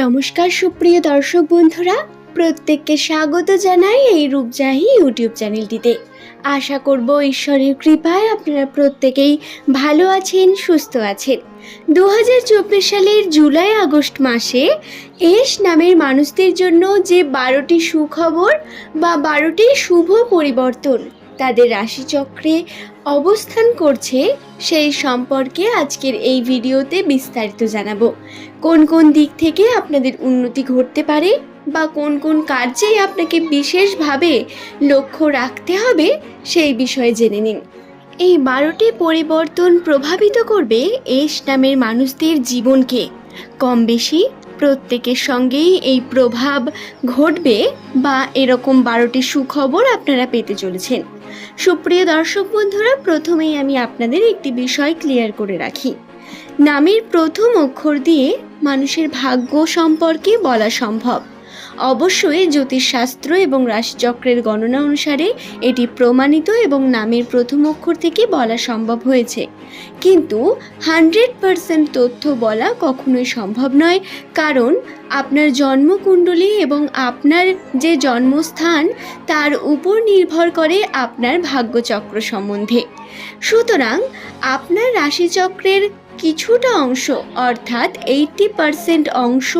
নমস্কার সুপ্রিয় দর্শক বন্ধুরা, প্রত্যেককে স্বাগত জানাই এই রূপজাহি ইউটিউব চ্যানেলটিতে। আশা করব ঈশ্বরের কৃপায় আপনারা প্রত্যেকেই ভালো আছেন, সুস্থ আছেন। দু হাজার চব্বিশ সালের জুলাই, আগস্ট মাসে এস নামের মানুষদের জন্য যে বারোটি সুখবর বা বারোটি শুভ পরিবর্তন তাদের রাশিচক্রে অবস্থান করছে, সেই সম্পর্কে আজকের এই ভিডিওতে বিস্তারিত জানাব। কোন কোন দিক থেকে আপনাদের উন্নতি ঘটতে পারে বা কোন কোন কার্যে আপনাকে বিশেষভাবে লক্ষ্য রাখতে হবে সেই বিষয়ে জেনে নিন। এই বারোটি পরিবর্তন প্রভাবিত করবে এস নামের মানুষদের জীবনকে। কম বেশি প্রত্যেকের সঙ্গেই এই প্রভাব ঘটবে বা এরকম বারোটি সুখবর আপনারা পেতে চলেছেন। সুপ্রিয় দর্শক বন্ধুরা, প্রথমেই আমি আপনাদের একটি বিষয় ক্লিয়ার করে রাখি। নামের প্রথম অক্ষর দিয়ে মানুষের ভাগ্য সম্পর্কে বলা সম্ভব। অবশ্যই জ্যোতিষশাস্ত্র এবং রাশিচক্রের গণনা অনুসারে এটি প্রমাণিত এবং নামের প্রথম অক্ষর থেকে বলা সম্ভব হয়েছে। কিন্তু হান্ড্রেড পারসেন্ট তথ্য বলা কখনোই সম্ভব নয়, কারণ আপনার জন্মকুণ্ডলী এবং আপনার যে জন্মস্থান তার উপর নির্ভর করে আপনার ভাগ্যচক্র সম্বন্ধে। সুতরাং আপনার রাশিচক্রের কিছুটা অংশ, অর্থাৎ এইটটি পারসেন্ট অংশ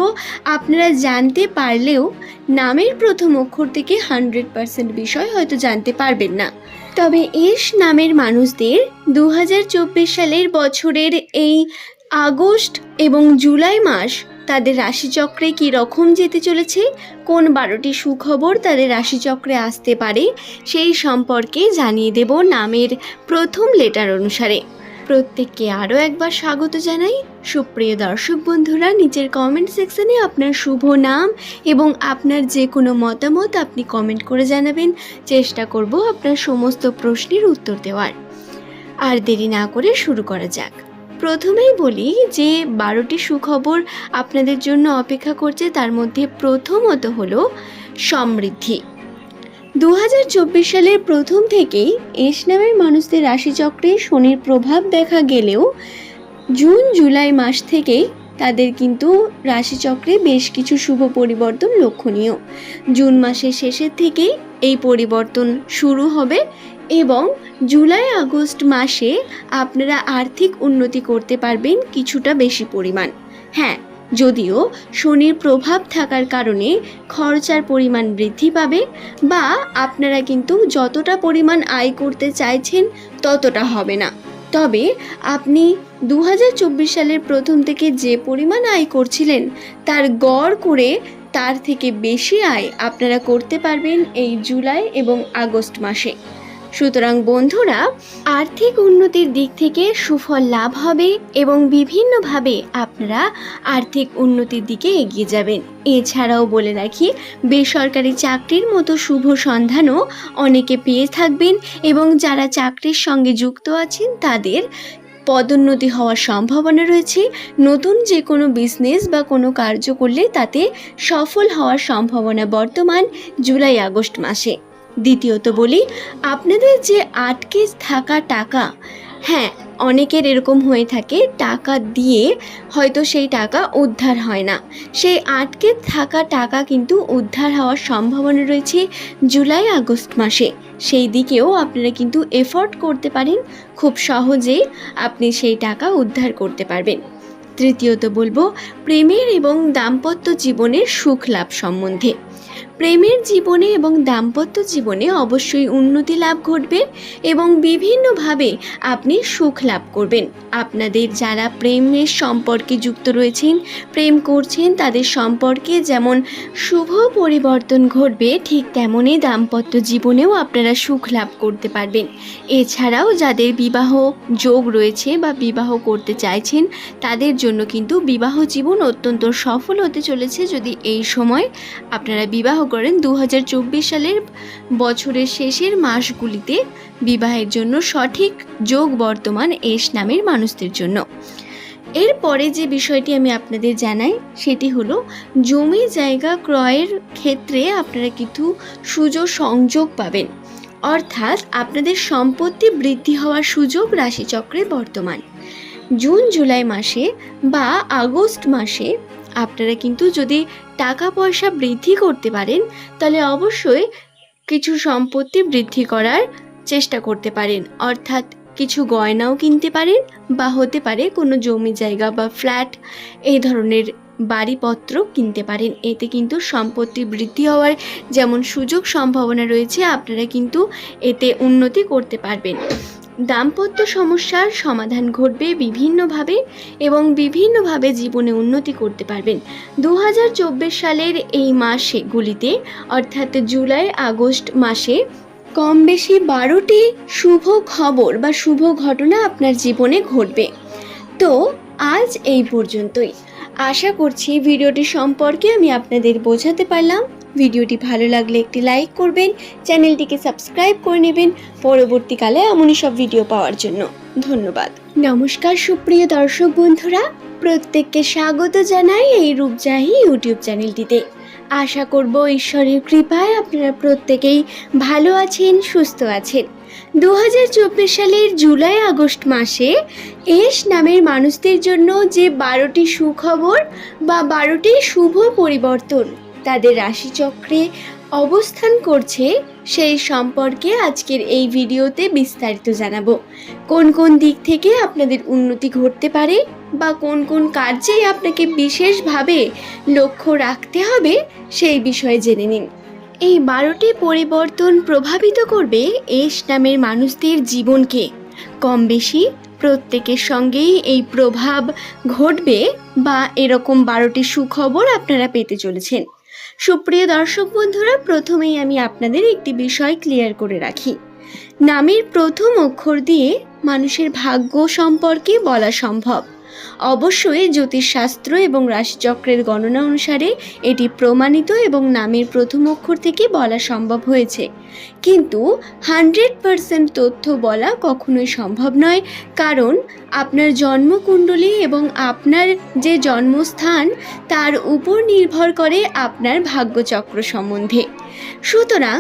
আপনারা জানতে পারলেও নামের প্রথম অক্ষর থেকে হান্ড্রেড পারসেন্ট বিষয় হয়তো জানতে পারবেন না। তবে এস নামের মানুষদের দু হাজার চব্বিশ সালের বছরের এই আগস্ট এবং জুলাই মাস তাদের রাশিচক্রে কী রকম যেতে চলেছে, কোন বারোটি সুখবর তাদের রাশিচক্রে আসতে পারে, সেই সম্পর্কে জানিয়ে দেব নামের প্রথম লেটার অনুসারে। প্রত্যেককে আরও একবার স্বাগত জানাই। সুপ্রিয় দর্শক বন্ধুরা, নিচের কমেন্ট সেকশনে আপনার শুভ নাম এবং আপনার যে কোনো মতামত আপনি কমেন্ট করে জানাবেন। চেষ্টা করব আপনার সমস্ত প্রশ্নের উত্তর দেওয়ার। আর দেরি না করে শুরু করা যাক। প্রথমেই বলি যে, বারোটি সুখবর আপনাদের জন্য অপেক্ষা করছে, তার মধ্যে প্রথমত হলো সমৃদ্ধি। দু হাজার চব্বিশ সালের প্রথম থেকেই এস নামের মানুষদের রাশিচক্রে শনির প্রভাব দেখা গেলেও জুন, জুলাই মাস থেকেই তাদের কিন্তু রাশিচক্রে বেশ কিছু শুভ পরিবর্তন লক্ষণীয়। জুন মাসের শেষের থেকেই এই পরিবর্তন শুরু হবে এবং জুলাই, আগস্ট মাসে আপনারা আর্থিক উন্নতি করতে পারবেন কিছুটা বেশি পরিমাণ। হ্যাঁ যদিও শনির প্রভাব থাকার কারণে খরচার পরিমাণ বৃদ্ধি পাবে বা আপনারা কিন্তু যতটা পরিমাণ আয় করতে চাইছেন ততটা হবে না। তবে আপনি দু হাজার চব্বিশ সালের প্রথম থেকে যে পরিমাণ আয় করছিলেন তার গড় করে তার থেকে বেশি আয় আপনারা করতে পারবেন এই জুলাই এবং আগস্ট মাসে। সুতরাং বন্ধুরা, আর্থিক উন্নতির দিক থেকে সুফল লাভ হবে এবং বিভিন্নভাবে আপনারা আর্থিক উন্নতির দিকে এগিয়ে যাবেন। এছাড়াও বলে রাখি, বেসরকারি চাকরির মতো শুভ সন্ধানও অনেকে পেয়ে থাকবেন এবং যারা চাকরির সঙ্গে যুক্ত আছেন, তাদের পদোন্নতি হওয়ার সম্ভাবনা রয়েছে। নতুন যে কোনো বিজনেস বা কোনো কার্য করলে তাতে সফল হওয়ার সম্ভাবনা বর্তমান জুলাই আগস্ট মাসে। দ্বিতীয়ত বলি, আপনাদের যে আটকে থাকা টাকা হ্যাঁ অনেকের এরকম হয়ে থাকে, টাকা দিয়ে হয়তো সেই টাকা উদ্ধার হয় না। সেই আটকে থাকা টাকা কিন্তু উদ্ধার হওয়ার সম্ভাবনা রয়েছে জুলাই, আগস্ট মাসে। সেই দিকেও আপনারা কিন্তু এফোর্ট করতে পারেন, খুব সহজেই আপনি সেই টাকা উদ্ধার করতে পারবেন। তৃতীয়ত বলব, প্রেমের এবং দাম্পত্য জীবনের সুখ লাভ সম্বন্ধে। প্রেমের জীবনে এবং দাম্পত্য জীবনে অবশ্যই উন্নতি লাভ ঘটবে এবং বিভিন্নভাবে আপনি সুখ লাভ করবেন। আপনাদের যারা প্রেমের সম্পর্কে যুক্ত রয়েছেন, প্রেম করছেন, তাদের সম্পর্কে যেমন শুভ পরিবর্তন ঘটবে, ঠিক তেমনই দাম্পত্য জীবনেও আপনারা সুখ লাভ করতে পারবেন। এছাড়াও যাদের বিবাহ যোগ রয়েছে বা বিবাহ করতে চাইছেন, তাদের জন্য কিন্তু বিবাহ জীবন অত্যন্ত সফল হতে চলেছে যদি এই সময় আপনারা বিবাহ করেন দু হাজার চব্বিশ সালের বছরের শেষের মাসগুলিতে বিবাহের জন্য সঠিক যোগ বর্তমান এস নামের মানুষদের জন্য। এরপরে যে বিষয়টি আমি আপনাদের জানাই, সেটি হলো জমি জায়গা ক্রয়ের ক্ষেত্রে আপনারা কিন্তু সুযোগ সংযোগ পাবেন। অর্থাৎ আপনাদের সম্পত্তি বৃদ্ধি হওয়ার সুযোগ রাশিচক্রে বর্তমান। জুন, জুলাই মাসে বা আগস্ট মাসে আপনারা কিন্তু যদি টাকা পয়সা বৃদ্ধি করতে পারেন, তাহলে অবশ্যই কিছু সম্পত্তি বৃদ্ধি করার চেষ্টা করতে পারেন। অর্থাৎ কিছু গয়নাও কিনতে পারেন বা হতে পারে কোনো জমি জায়গা বা ফ্ল্যাট, এই ধরনের বাড়িপত্র কিনতে পারেন। এতে কিন্তু সম্পত্তি বৃদ্ধি হওয়ার যেমন সুযোগ সম্ভাবনা রয়েছে, আপনারা কিন্তু এতে উন্নতি করতে পারবেন। দাম্পত্য সমস্যার সমাধান ঘটবে বিভিন্নভাবে এবং বিভিন্নভাবে জীবনে উন্নতি করতে পারবেন। দু হাজার চব্বিশ সালের এই মাসেগুলিতে, অর্থাৎ জুলাই, আগস্ট মাসে কম বেশি বারোটি শুভ খবর বা শুভ ঘটনা আপনার জীবনে ঘটবে। তো, আজ এই পর্যন্তই। আশা করছি ভিডিওটি সম্পর্কে আমি আপনাদের বোঝাতে পারলাম। ভিডিওটি ভালো লাগলে একটি লাইক করবেন, চ্যানেলটিকে সাবস্ক্রাইব করে নেবেন। পরবর্তীকালে এমনই সব ভিডিও পাওয়ার জন্য ধন্যবাদ। নমস্কার সুপ্রিয় দর্শক বন্ধুরা, প্রত্যেককে স্বাগত জানাই এই রূপজাহি ইউটিউব চ্যানেলটিতে। আশা করব ঈশ্বরের কৃপায় আপনারা প্রত্যেকেই ভালো আছেন, সুস্থ আছেন। দু হাজার চব্বিশ সালের জুলাই, আগস্ট মাসে এস নামের মানুষদের জন্য যে বারোটি সুখবর বা বারোটি শুভ পরিবর্তন তাদের রাশিচক্রে অবস্থান করছে, সেই সম্পর্কে আজকের এই ভিডিওতে বিস্তারিত জানাব। কোন কোন দিক থেকে আপনাদের উন্নতি ঘটতে পারে বা কোন কোন কার্যে আপনাকে বিশেষভাবে লক্ষ্য রাখতে হবে, সেই বিষয়ে জেনে নিন। এই বারোটি পরিবর্তন প্রভাবিত করবে এস নামের মানুষদের জীবনকে। কম বেশি প্রত্যেকের সঙ্গেই এই প্রভাব ঘটবে বা এরকম বারোটি সুখবর আপনারা পেতে চলেছেন। সুপ্রিয় দর্শক বন্ধুরা, প্রথমেই আমি আপনাদের একটি বিষয় ক্লিয়ার করে রাখি। নামের প্রথম অক্ষর দিয়ে মানুষের ভাগ্য সম্পর্কে বলা সম্ভব। অবশ্যই জ্যোতিষশাস্ত্র এবং রাশিচক্রের গণনা অনুসারে এটি প্রমাণিত এবং নামের প্রথম অক্ষর থেকে বলা সম্ভব হয়েছে। কিন্তু হান্ড্রেড পারসেন্ট তথ্য বলা কখনোই সম্ভব নয়, কারণ আপনার জন্মকুণ্ডলী এবং আপনার যে জন্মস্থান তার উপর নির্ভর করে আপনার ভাগ্যচক্র সম্বন্ধে। সুতরাং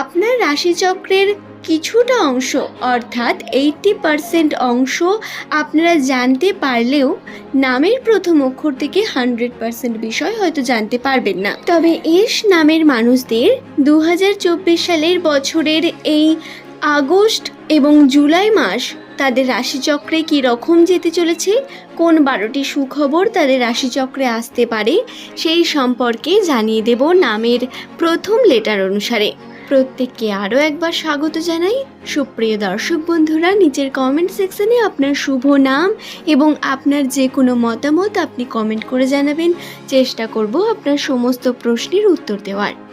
আপনার রাশিচক্রের কিছুটা অংশ, অর্থাৎ এইটটি পারসেন্ট অংশ আপনারা জানতে পারলেও নামের প্রথম অক্ষর থেকে হান্ড্রেড পারসেন্ট বিষয় হয়তো জানতে পারবেন না। তবে এস নামের মানুষদের দু হাজার চব্বিশ সালের বছরের এই আগস্ট এবং জুলাই মাস তাদের রাশিচক্রে কী রকম যেতে চলেছে, কোন বারোটি সুখবর তাদের রাশিচক্রে আসতে পারে, সেই সম্পর্কে জানিয়ে দেব নামের প্রথম লেটার অনুসারে। প্রত্যেককে আরও একবার স্বাগত জানাই। সুপ্রিয় দর্শক বন্ধুরা, নিচের কমেন্ট সেকশনে আপনার শুভ নাম এবং আপনার যে কোনো মতামত আপনি কমেন্ট করে জানাবেন। চেষ্টা করব আপনার সমস্ত প্রশ্নের উত্তর দেওয়ার।